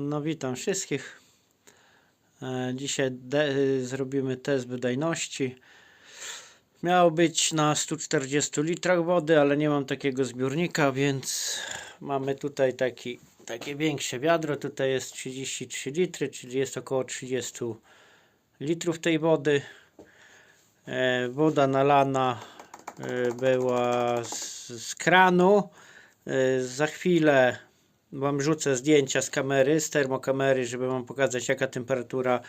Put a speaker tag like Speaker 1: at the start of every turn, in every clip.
Speaker 1: No witam wszystkich. E, Dzisiaj de- zrobimy test wydajności. Miało być na 140 litrach wody, ale nie mam takiego zbiornika, więc mamy tutaj taki, takie większe wiadro. Tutaj jest 33 litry, czyli jest około 30 litrów tej wody. E, Woda nalana e, była z, z kranu. Za chwilę Wam rzucę zdjęcia z kamery, z termokamery, żeby Wam pokazać jaka temperatura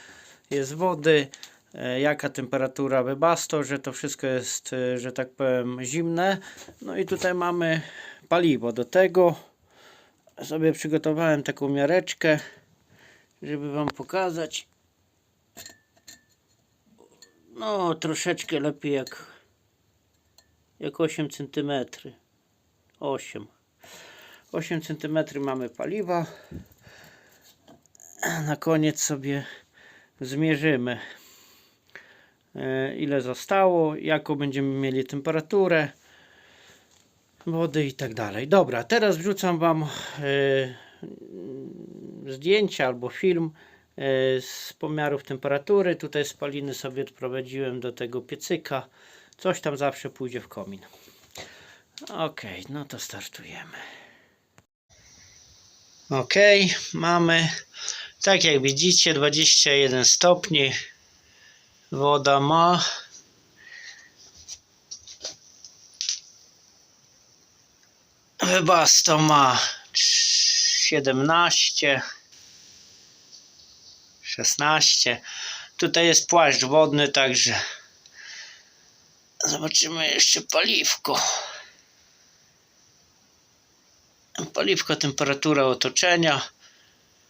Speaker 1: jest wody, e, jaka temperatura webasto, że to wszystko jest, e, że tak powiem, zimne. No i tutaj mamy paliwo. Do tego sobie przygotowałem taką miareczkę, żeby Wam pokazać. No, troszeczkę lepiej jak, jak 8 cm. 8 8 cm mamy paliwa. Na koniec sobie zmierzymy e, ile zostało, jaką będziemy mieli temperaturę wody i tak dalej. Dobra, teraz wrzucam Wam e, zdjęcia albo film e, z pomiarów temperatury. Tutaj spaliny sobie odprowadziłem do tego piecyka. Coś tam zawsze pójdzie w komin. Ok, no to startujemy. Ok, mamy tak jak widzicie 21 stopni. Woda ma. Webasto ma 17 16 tutaj jest płaszcz wodny także zobaczymy jeszcze paliwko paliwko, temperatura otoczenia.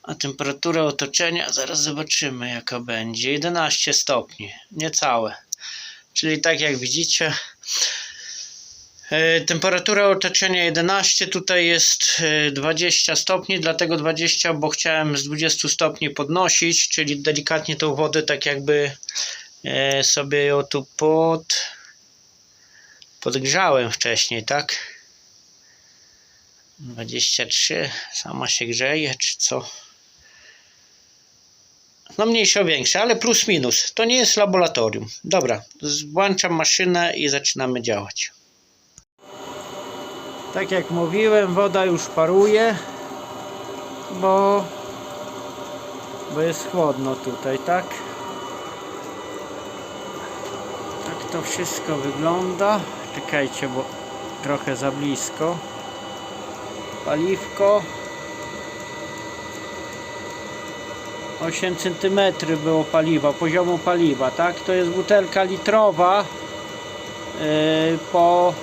Speaker 1: A temperatura otoczenia zaraz zobaczymy jaka będzie. 11 stopni, niecałe. Czyli tak jak widzicie, e, temperatura otoczenia 11, tutaj jest e, 20 stopni, dlatego 20, bo chciałem z 20 stopni podnosić, czyli delikatnie tą wodę tak jakby e, sobie ją tu pod podgrzałem wcześniej, tak? 23 sama się grzeje, czy co? No mniejsze o większe, ale plus minus. To nie jest laboratorium. Dobra, włączam maszynę i zaczynamy działać. Tak jak mówiłem, woda już paruje, bo, bo jest chłodno tutaj, tak? Tak to wszystko wygląda. Czekajcie, bo trochę za blisko paliwko 8 cm było paliwa, poziomu paliwa, tak? To jest butelka litrowa yy, po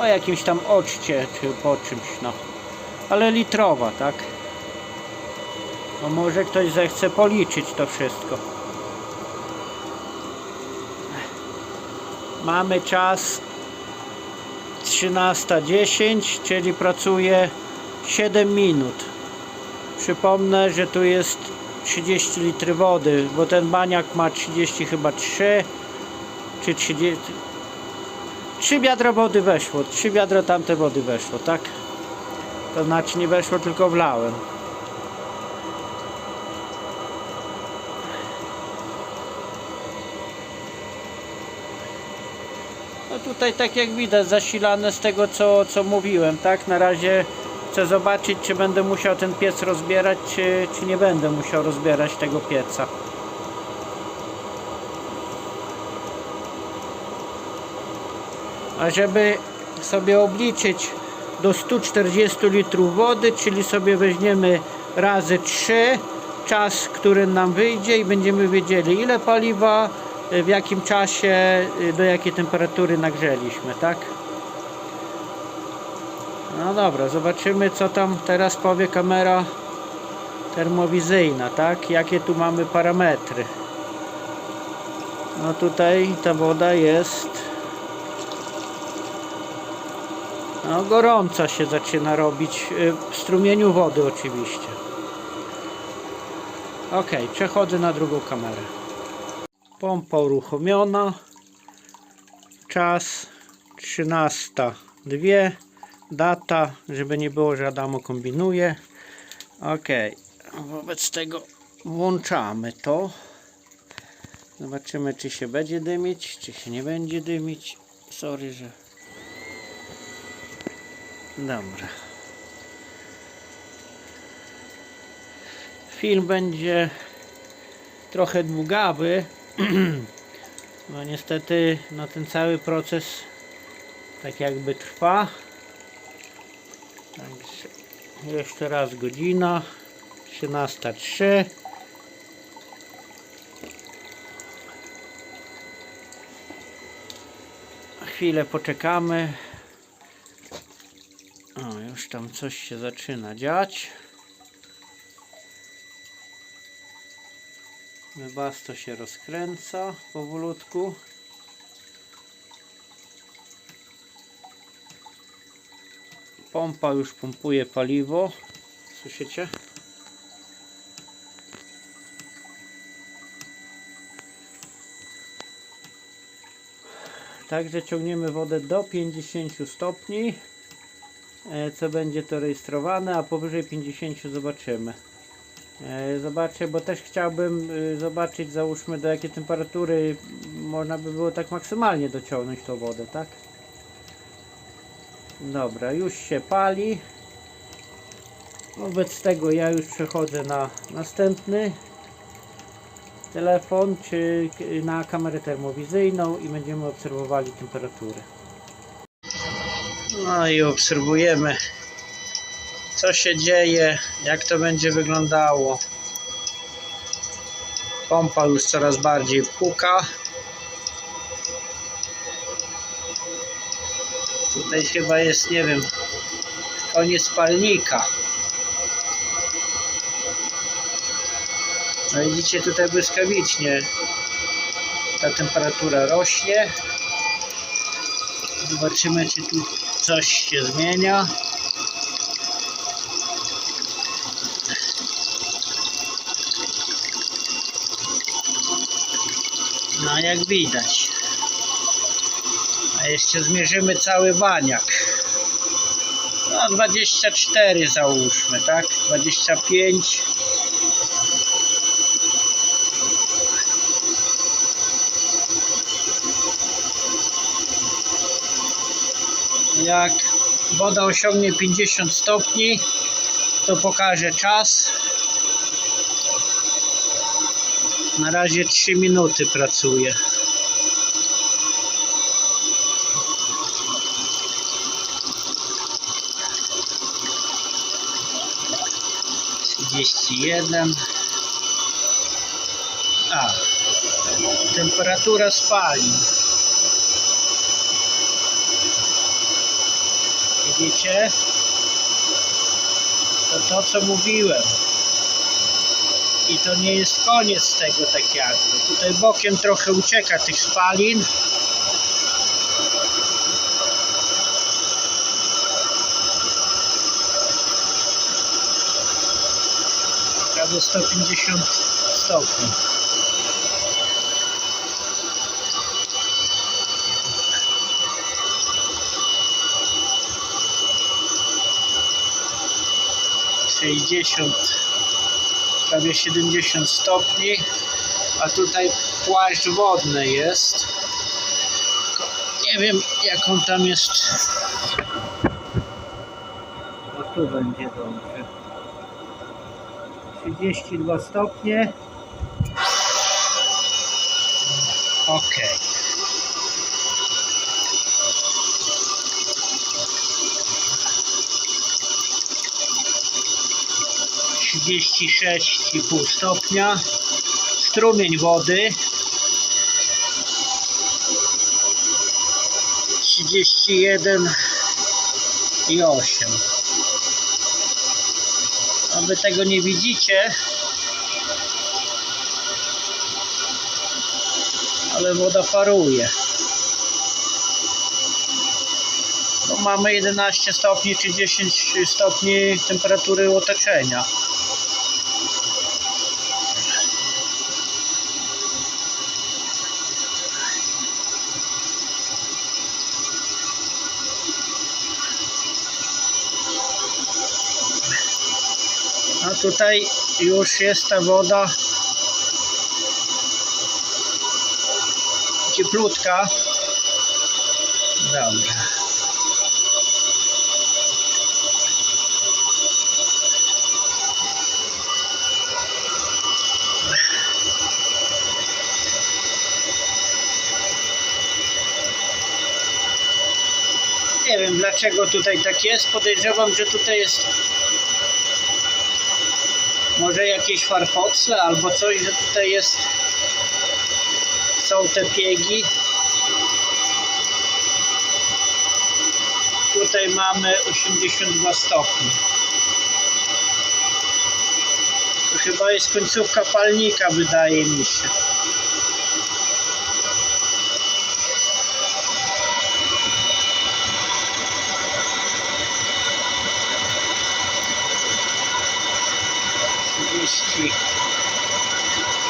Speaker 1: o jakimś tam oczcie, czy po czymś, no. Ale litrowa, tak? No może ktoś zechce policzyć to wszystko. Mamy czas 13.10, czyli pracuje 7 minut. Przypomnę, że tu jest 30 litry wody, bo ten baniak ma 30 chyba 3 czy 30 3 wiadra wody weszło, 3 wiadra tamte wody weszło, tak? To znaczy nie weszło, tylko wlałem. Tutaj tak jak widać zasilane z tego co, co mówiłem, tak? Na razie chcę zobaczyć czy będę musiał ten piec rozbierać, czy, czy nie będę musiał rozbierać tego pieca. A żeby sobie obliczyć do 140 litrów wody, czyli sobie weźmiemy razy 3 czas, który nam wyjdzie i będziemy wiedzieli ile paliwa, w jakim czasie, do jakiej temperatury nagrzeliśmy, tak? No dobra, zobaczymy co tam teraz powie kamera termowizyjna, tak? Jakie tu mamy parametry. No tutaj ta woda jest no gorąca się zaczyna robić w strumieniu wody oczywiście. Ok, przechodzę na drugą kamerę. Pompa uruchomiona. Czas 13.02. Data, żeby nie było, że Adamo kombinuje. Ok, wobec tego włączamy to. Zobaczymy, czy się będzie dymić, czy się nie będzie dymić. Sorry, że. Dobra. Film będzie trochę długawy. No niestety, no ten cały proces tak jakby trwa. Jeszcze raz godzina 13.03 Chwilę poczekamy. O, już tam coś się zaczyna dziać. Webasto się rozkręca powolutku. Pompa już pompuje paliwo. Słyszycie? Także ciągniemy wodę do 50 stopni. e, Co będzie to rejestrowane, a powyżej 50 zobaczymy. E, Zobaczę, bo też chciałbym y, zobaczyć, załóżmy do jakiej temperatury można by było tak maksymalnie dociągnąć tą wodę, tak? Dobra, już się pali. Wobec tego ja już przechodzę na następny telefon, czy na kamerę termowizyjną i będziemy obserwowali temperaturę. No i obserwujemy co się dzieje, jak to będzie wyglądało. Pompa już coraz bardziej puka. Tutaj chyba jest, nie wiem, koniec palnika. No widzicie tutaj błyskawicznie ta temperatura rośnie. Zobaczymy czy tu coś się zmienia. No jak widać. A jeszcze zmierzymy cały baniak. No 24 załóżmy, tak? 25. Jak woda osiągnie 50 stopni, to pokażę czas. Na razie 3 minuty pracuję. Trzydzieści jeden. A. Temperatura spalin. Widzicie? To to co mówiłem. I to nie jest koniec tego tak jakby. Tutaj bokiem trochę ucieka tych spalin. Prawie 150 stopni. Sześćdziesiąt prawie 70 stopni, a tutaj płaszcz wodny jest. Nie wiem jak on tam jest. A tu będzie dobrze. 32 stopnie. 36,5 stopnia, strumień wody. 31 i 8 a wy tego nie widzicie ale woda paruje. No mamy 11 stopni czy 10 stopni temperatury otoczenia. Tutaj już jest ta woda cieplutka. Dobra. Nie wiem dlaczego tutaj tak jest. Podejrzewam, że tutaj jest może jakieś farfocle albo coś, że tutaj jest są te piegi. Tutaj mamy 82 stopnie. To chyba jest końcówka palnika, wydaje mi się.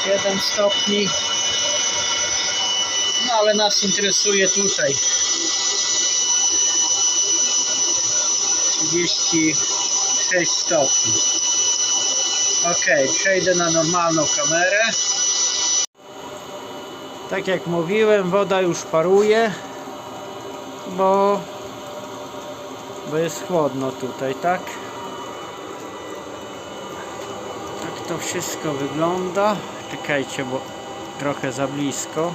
Speaker 1: 7 stopni. No ale nas interesuje tutaj 36 stopni. Ok, przejdę na normalną kamerę. Tak jak mówiłem, woda już paruje, bo, bo jest chłodno tutaj, tak? Tak to wszystko wygląda. Czekajcie, bo trochę za blisko.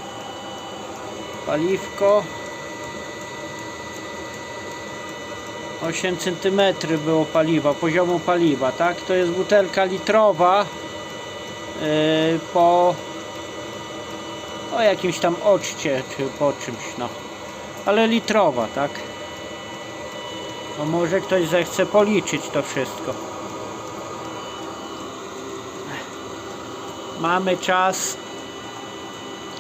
Speaker 1: Paliwko. 8 cm było paliwa, poziomu paliwa, tak? To jest butelka litrowa yy, po o jakimś tam oczcie, czy po czymś, no. Ale litrowa, tak? No może ktoś zechce policzyć to wszystko. Mamy czas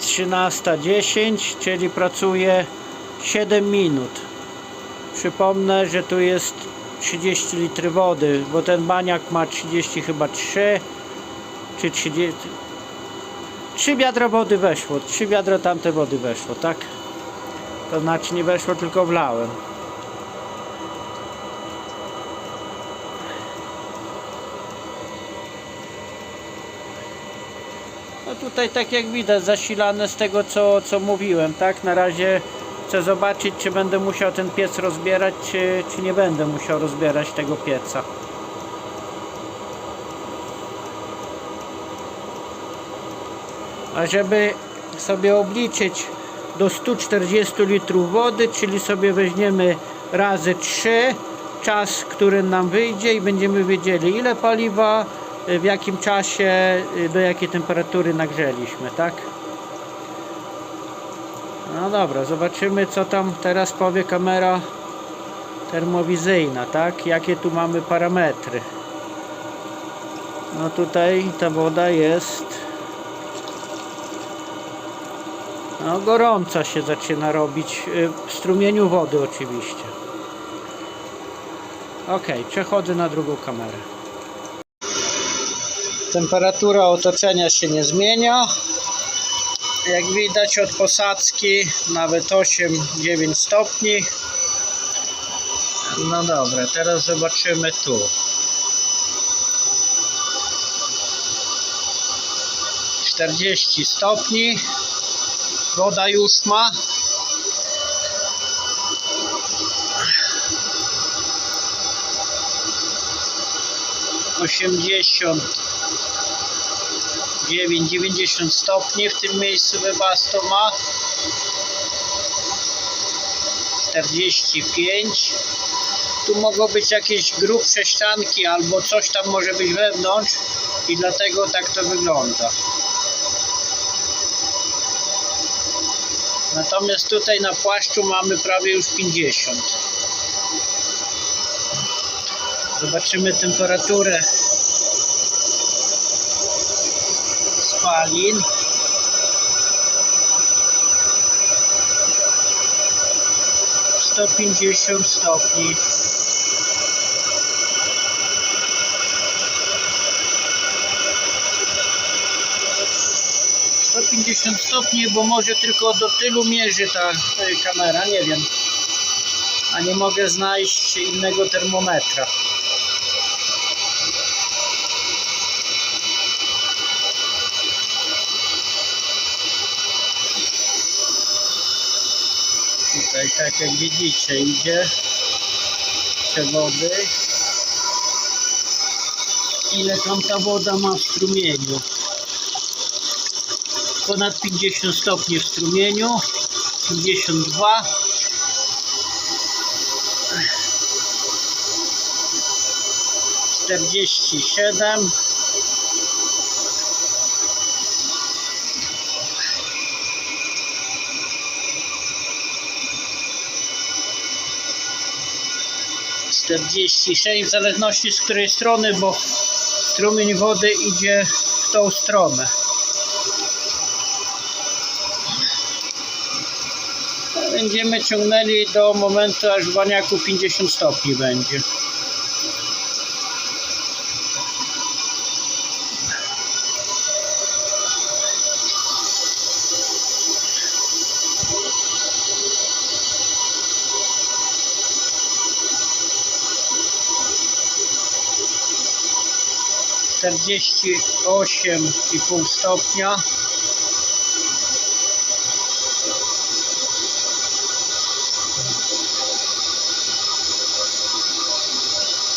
Speaker 1: 13.10, czyli pracuje 7 minut. Przypomnę, że tu jest 30 litry wody, bo ten baniak ma 30 chyba 3 czy 30 3 wiadra wody weszło, 3 wiadra tamte wody weszło, tak? To znaczy nie weszło, tylko wlałem. Tutaj tak jak widać zasilane z tego co, co mówiłem, tak? Na razie chcę zobaczyć czy będę musiał ten piec rozbierać, czy, czy nie będę musiał rozbierać tego pieca. A żeby sobie obliczyć do 140 litrów wody, czyli sobie weźmiemy razy 3 czas, który nam wyjdzie i będziemy wiedzieli ile paliwa, w jakim czasie, do jakiej temperatury nagrzeliśmy, tak? No dobra, zobaczymy co tam teraz powie kamera termowizyjna, tak? Jakie tu mamy parametry. No tutaj ta woda jest no gorąca się zaczyna robić y, w strumieniu wody oczywiście. Ok, przechodzę na drugą kamerę. Temperatura otoczenia się nie zmienia. Jak widać od posadzki nawet 8-9 stopni. No dobra, teraz zobaczymy tu. 40 stopni. Woda już ma. Osiemdziesiąt 9-90 stopni w tym miejscu Webasto ma. 45 tu mogą być jakieś grubsze ścianki albo coś tam może być wewnątrz i dlatego tak to wygląda. Natomiast tutaj na płaszczu mamy prawie już 50 zobaczymy temperaturę spalin. Sto pięćdziesiąt stopni. Sto pięćdziesiąt stopni, bo może tylko do tylu mierzy ta kamera, nie wiem. A nie mogę znaleźć innego termometra. Jak widzicie, idzie przewody. Ile tam ta woda ma w strumieniu? Ponad 50 stopni w strumieniu. 52. Czterdzieści siedem. Czterdzieści sześć w zależności z której strony, bo strumień wody idzie w tą stronę. Będziemy ciągnęli do momentu, aż w baniaku 50 stopni będzie. Czterdzieści osiem i pół stopnia.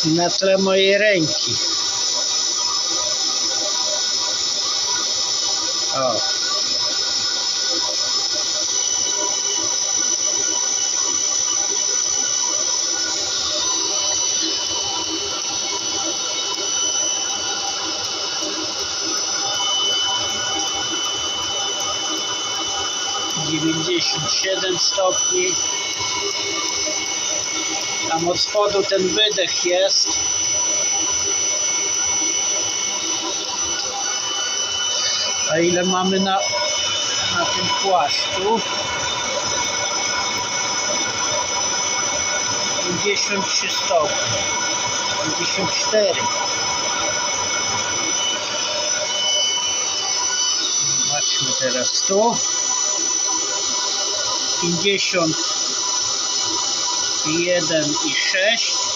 Speaker 1: na tle mojej ręki. O. Dziewięćdziesiąt siedem stopni. Tam od spodu ten wydech jest. A ile mamy na, na tym płaszczu? 53 stopnie. 54. Zobaczmy teraz tu. 50 1 i 6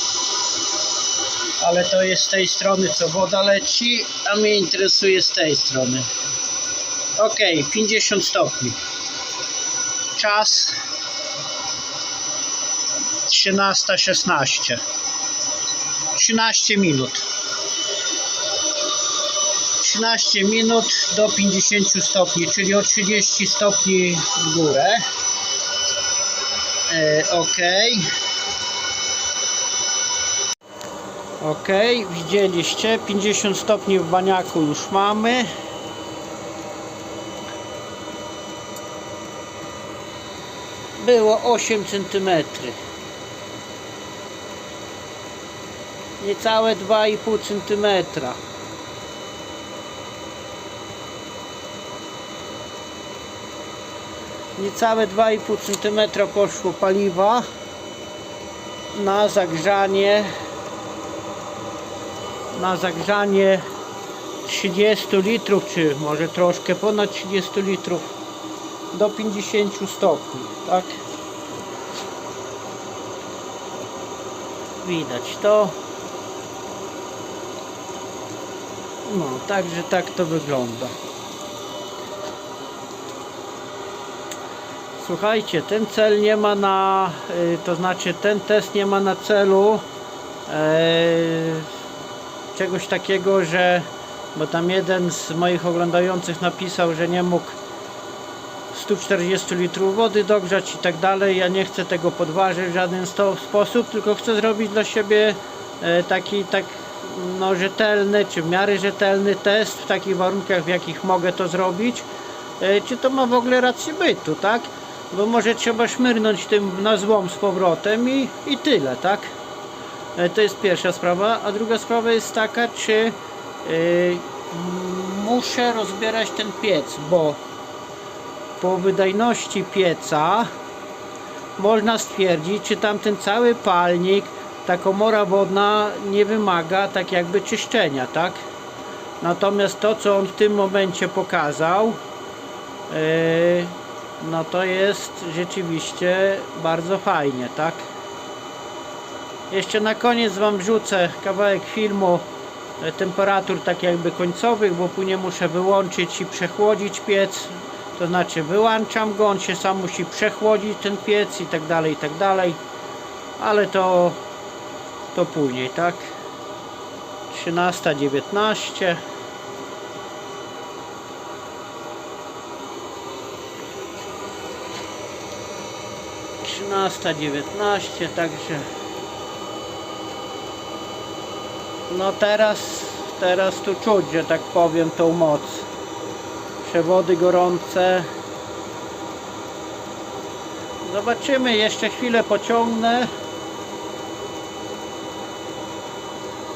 Speaker 1: ale to jest z tej strony co woda leci a mnie interesuje z tej strony. Ok 50 stopni. Czas 13.16 13 minut. 13 minut do 50 stopni czyli o 30 stopni w górę ok. Ok, widzieliście, 50 stopni w baniaku już mamy. Było 8 cm. Niecałe 2,5 cm. Niecałe 2,5 cm poszło paliwa na zagrzanie na zagrzanie 30 litrów czy może troszkę ponad 30 litrów do 50 stopni tak? Widać to. No także tak to wygląda Słuchajcie, ten cel nie ma na, y, to znaczy ten test nie ma na celu e, czegoś takiego, że, bo tam jeden z moich oglądających napisał, że nie mógł 140 litrów wody dogrzać i tak dalej. Ja nie chcę tego podważyć w żaden sposób, tylko chcę zrobić dla siebie e, taki tak no, rzetelny, czy w miarę rzetelny test w takich warunkach, w jakich mogę to zrobić. E, czy to ma w ogóle rację bytu, tak? Bo może trzeba szmyrnąć tym na złom z powrotem i, i tyle, tak? E, To jest pierwsza sprawa, a druga sprawa jest taka, czy yy, muszę rozbierać ten piec, bo po wydajności pieca można stwierdzić, czy tamten cały palnik, ta komora wodna nie wymaga tak jakby czyszczenia, tak? Natomiast to, co on w tym momencie pokazał, yy, no to jest rzeczywiście bardzo fajnie, tak? Jeszcze na koniec Wam wrzucę kawałek filmu e, temperatur tak jakby końcowych, bo później muszę wyłączyć i przechłodzić piec To znaczy wyłączam go, on się sam musi przechłodzić ten piec i tak dalej, i tak dalej. Ale to to później, tak? 13.19 Trzynasta dziewiętnaście, także no teraz teraz tu czuć, że tak powiem tą moc. Przewody gorące. Zobaczymy, jeszcze chwilę pociągnę.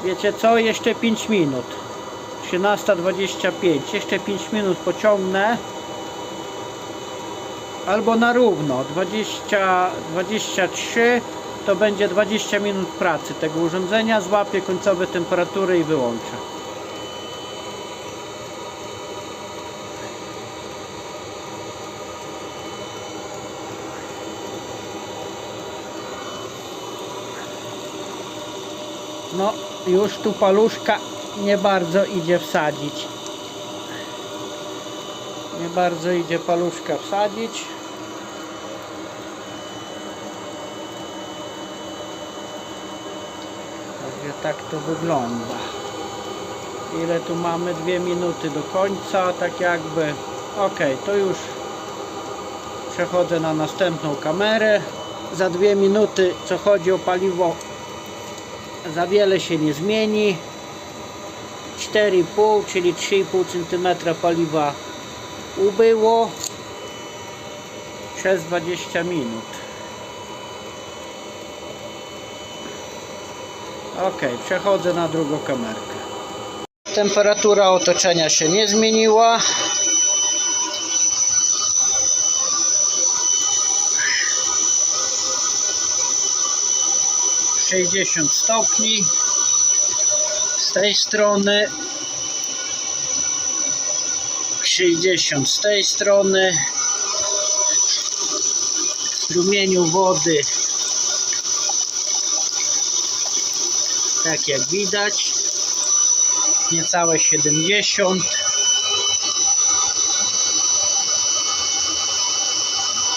Speaker 1: Wiecie co, jeszcze 5 minut. 13.25 jeszcze 5 minut pociągnę albo na równo. 20, 23 to będzie 20 minut pracy tego urządzenia. Złapię końcowe temperatury i wyłączę. No już tu paluszka nie bardzo idzie wsadzić. Nie bardzo idzie paluszka wsadzić Także tak to wygląda. Ile tu mamy? Dwie minuty do końca, tak jakby. Ok, to już przechodzę na następną kamerę. Za dwie minuty, co chodzi o paliwo, za wiele się nie zmieni. 4,5, czyli 3,5 cm paliwa ubyło przez 20 minut. Ok, przechodzę na drugą kamerkę. Temperatura otoczenia się nie zmieniła. Sześćdziesiąt stopni z tej strony 60 z tej strony w strumieniu wody tak jak widać. Niecałe 70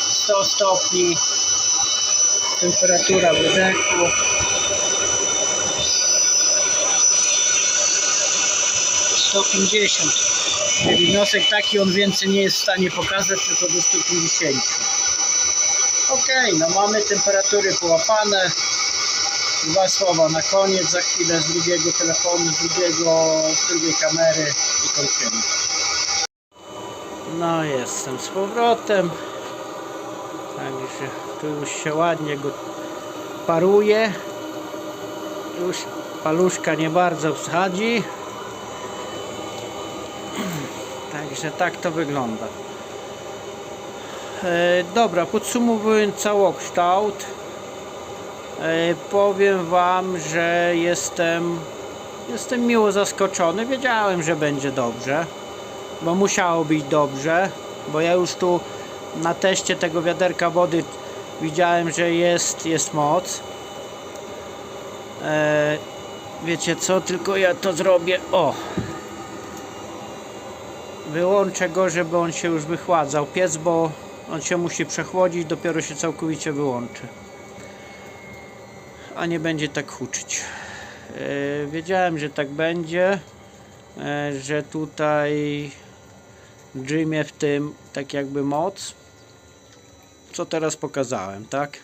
Speaker 1: 100 stopni. Temperatura wydechu. Sto pięćdziesiąt. Wniosek taki on więcej nie jest w stanie pokazać tylko do 150 ok no mamy temperatury połapane dwa słowa na koniec, za chwilę z drugiego telefonu, z drugiego, z drugiej kamery i kończymy. No jestem z powrotem. Także tu już się ładnie go paruje. Już paluszka nie bardzo wsadzi. Także tak to wygląda. E, dobra, podsumowując całokształt. E, powiem wam, że jestem jestem miło zaskoczony. Wiedziałem, że będzie dobrze, bo musiało być dobrze, bo ja już tu na teście tego wiaderka wody widziałem, że jest, jest moc. E, wiecie co, tylko ja to zrobię. O! Wyłączę go, żeby on się już wychładzał. Piec, bo on się musi przechłodzić, dopiero się całkowicie wyłączy a nie będzie tak huczyć. E, wiedziałem, że tak będzie, e, że tutaj drzymie w tym tak jakby moc, co teraz pokazałem, tak?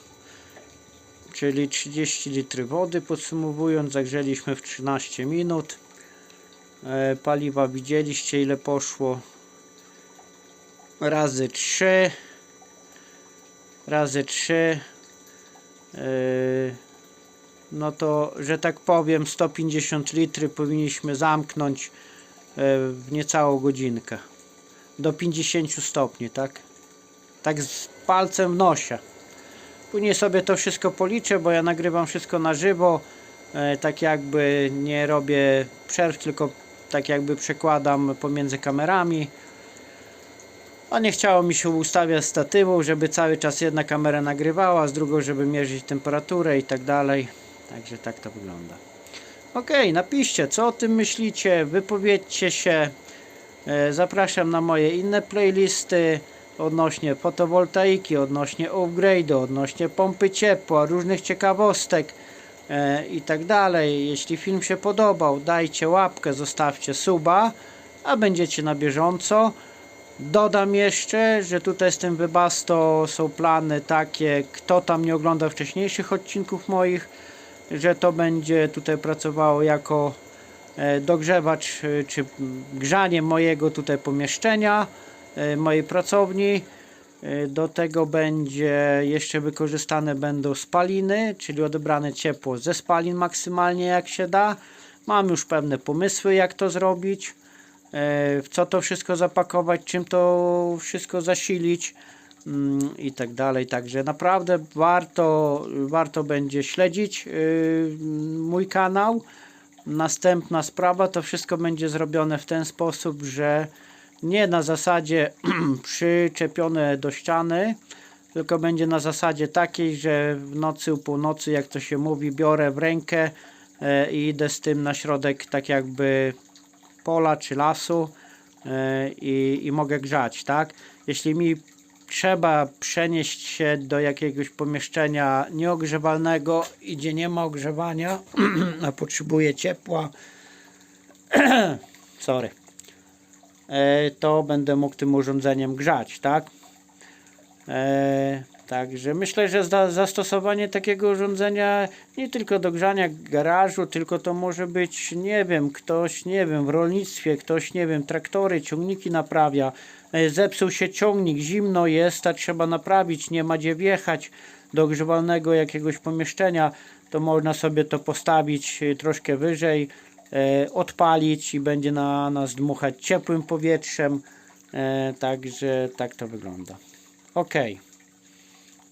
Speaker 1: Czyli 30 litry wody, podsumowując, zagrzeliśmy w 13 minut. E, paliwa widzieliście ile poszło razy 3 razy 3 yy, no to, że tak powiem, 150 litry powinniśmy zamknąć e, w niecałą godzinkę. Do 50 stopni, tak? Tak z palcem w nosie. Później sobie to wszystko policzę, bo ja nagrywam wszystko na żywo. E, tak jakby nie robię przerw, tylko tak jakby przekładam pomiędzy kamerami. A nie chciało mi się ustawiać statywu, żeby cały czas jedna kamera nagrywała, z drugą, żeby mierzyć temperaturę i tak dalej. Także tak to wygląda. Ok, napiszcie, co o tym myślicie, wypowiedzcie się. E, Zapraszam na moje inne playlisty odnośnie fotowoltaiki, odnośnie upgrade'u, odnośnie pompy ciepła, różnych ciekawostek e, i tak dalej. Jeśli film się podobał, dajcie łapkę, zostawcie suba, a będziecie na bieżąco. Dodam jeszcze, że tutaj z tym Webasto są plany takie, kto tam nie oglądał wcześniejszych odcinków moich, że to będzie tutaj pracowało jako e, dogrzewacz e, czy grzanie mojego tutaj pomieszczenia, e, mojej pracowni. Do tego będzie jeszcze wykorzystane będą spaliny, czyli odebrane ciepło ze spalin maksymalnie jak się da. Mam już pewne pomysły jak to zrobić, w co to wszystko zapakować, czym to wszystko zasilić i tak dalej. Także naprawdę warto, warto będzie śledzić y, mój kanał. Następna sprawa to wszystko będzie zrobione w ten sposób, że nie na zasadzie przyczepione do ściany, tylko będzie na zasadzie takiej, że w nocy u północy, jak to się mówi, biorę w rękę e, i idę z tym na środek tak jakby pola czy lasu e, i, i mogę grzać, tak? Jeśli mi trzeba przenieść się do jakiegoś pomieszczenia nieogrzewalnego i gdzie nie ma ogrzewania, a potrzebuję ciepła, sorry, e, to będę mógł tym urządzeniem grzać, tak? Także myślę, że za, zastosowanie takiego urządzenia nie tylko do grzania garażu, tylko to może być, nie wiem, ktoś, nie wiem, w rolnictwie, ktoś, nie wiem, traktory, ciągniki naprawia. E, zepsuł się ciągnik, zimno jest, a trzeba naprawić, nie ma gdzie wjechać do grzewalnego jakiegoś pomieszczenia, to można sobie to postawić e, troszkę wyżej, e, odpalić i będzie na nas dmuchać ciepłym powietrzem. Także tak to wygląda. Ok.